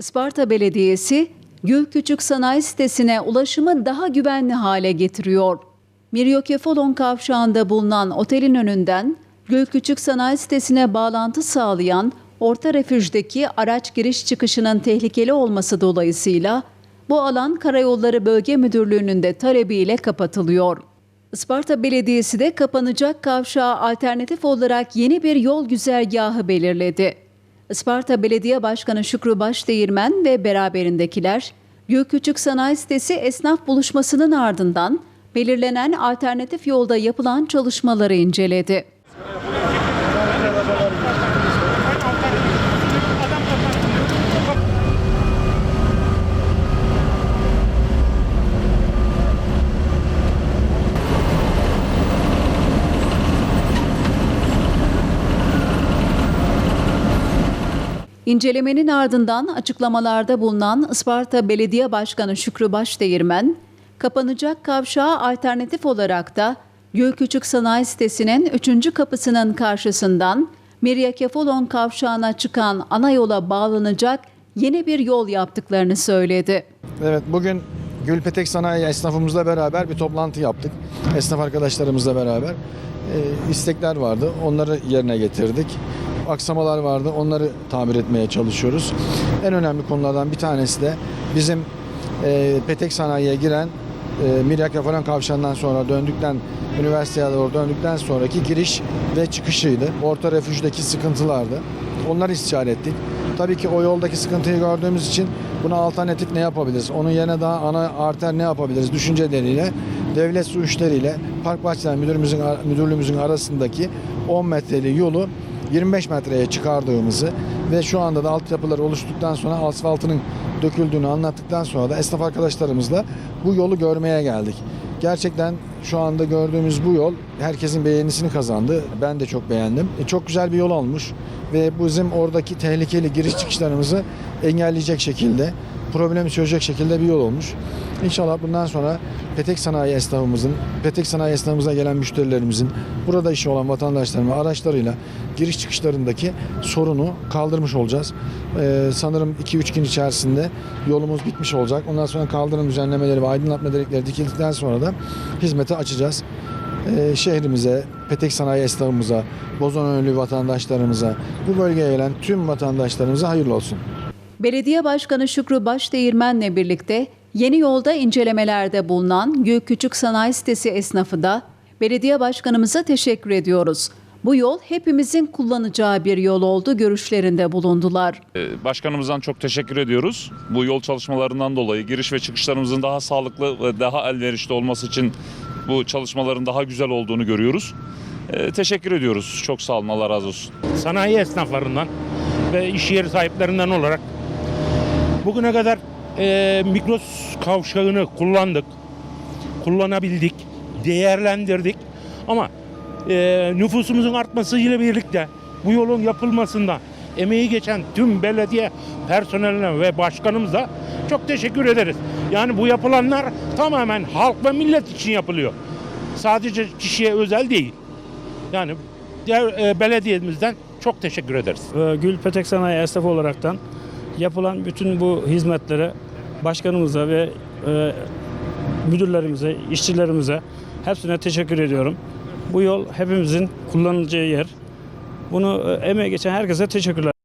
Isparta Belediyesi, Gülküçük Sanayi Sitesi'ne ulaşımı daha güvenli hale getiriyor. Miryokefalon kavşağında bulunan otelin önünden Gülküçük Sanayi Sitesi'ne bağlantı sağlayan Orta Refüj'deki araç giriş çıkışının tehlikeli olması dolayısıyla bu alan Karayolları Bölge Müdürlüğü'nün de talebiyle kapatılıyor. Isparta Belediyesi de kapanacak kavşağa alternatif olarak yeni bir yol güzergahı belirledi. Isparta Belediye Başkanı Şükrü Başdeğirmen ve beraberindekiler Gülküçük Sanayi Sitesi esnaf buluşmasının ardından belirlenen alternatif yolda yapılan çalışmaları inceledi. İncelemenin ardından açıklamalarda bulunan Isparta Belediye Başkanı Şükrü Başdeğirmen, kapanacak kavşağa alternatif olarak da Gülküçük Sanayi Sitesi'nin 3. kapısının karşısından Miryakefolon kavşağına çıkan ana yola bağlanacak yeni bir yol yaptıklarını söyledi. Evet bugün Gülpetek Sanayi esnafımızla beraber bir toplantı yaptık. Esnaf arkadaşlarımızla beraber. Ee, istekler vardı. Onları yerine getirdik. Aksamalar vardı. Onları tamir etmeye çalışıyoruz. En önemli konulardan bir tanesi de bizim e, Petek Sanayi'ye giren e, Miryak falan kavşağından sonra döndükten üniversiteye doğru döndükten sonraki giriş ve çıkışıydı. Orta refüjdeki sıkıntılardı. Onları istişare ettik. Tabii ki o yoldaki sıkıntıyı gördüğümüz için buna alternatif ne yapabiliriz? Onun yerine daha ana arter ne yapabiliriz? Düşünceleriyle devlet su işleriyle Park Bahçeler Müdürümüzün, Müdürlüğümüzün arasındaki 10 metreli yolu 25 metreye çıkardığımızı ve şu anda da altyapılar oluştuktan sonra asfaltının döküldüğünü anlattıktan sonra da esnaf arkadaşlarımızla bu yolu görmeye geldik. Gerçekten şu anda gördüğümüz bu yol herkesin beğenisini kazandı. Ben de çok beğendim. E, çok güzel bir yol olmuş ve bizim oradaki tehlikeli giriş çıkışlarımızı engelleyecek şekilde, problemi çözecek şekilde bir yol olmuş. İnşallah bundan sonra Petek Sanayi esnafımızın, Petek Sanayi esnafımıza gelen müşterilerimizin, burada işi olan vatandaşların araçlarıyla giriş çıkışlarındaki sorunu kaldırmış olacağız. Ee, sanırım 2-3 gün içerisinde yolumuz bitmiş olacak. Ondan sonra kaldırım düzenlemeleri ve aydınlatma delikleri dikildikten sonra da hizmete açacağız. Ee, şehrimize, Petek Sanayi esnafımıza, Bozonönlü vatandaşlarımıza, bu bölgeye gelen tüm vatandaşlarımıza hayırlı olsun. Belediye Başkanı Şükrü Başdeğirmen'le birlikte yeni yolda incelemelerde bulunan Gülküçük Sanayi Sitesi esnafı da belediye başkanımıza teşekkür ediyoruz. Bu yol hepimizin kullanacağı bir yol oldu görüşlerinde bulundular. Ee, Başkanımızdan çok teşekkür ediyoruz. Bu yol çalışmalarından dolayı giriş ve çıkışlarımızın daha sağlıklı ve daha elverişli olması için bu çalışmaların daha güzel olduğunu görüyoruz. Ee, Teşekkür ediyoruz. Çok sağ olun. Allah razı olsun. sanayi esnaflarından ve iş yeri sahiplerinden olarak bugüne kadar e, Migros kavşağını kullandık, kullanabildik, değerlendirdik ama e, nüfusumuzun artmasıyla birlikte bu yolun yapılmasında emeği geçen tüm belediye personeline ve başkanımıza çok teşekkür ederiz. Yani bu yapılanlar tamamen halk ve millet için yapılıyor. Sadece kişiye özel değil. Yani diğer e, belediyemizden çok teşekkür ederiz. Ee, Gül Petek Sanayi esnafı olaraktan yapılan bütün bu hizmetlere başkanımıza ve e, müdürlerimize, işçilerimize hepsine teşekkür ediyorum. Bu yol hepimizin kullanılacağı yer. Bunu e, emeği geçen herkese teşekkürler.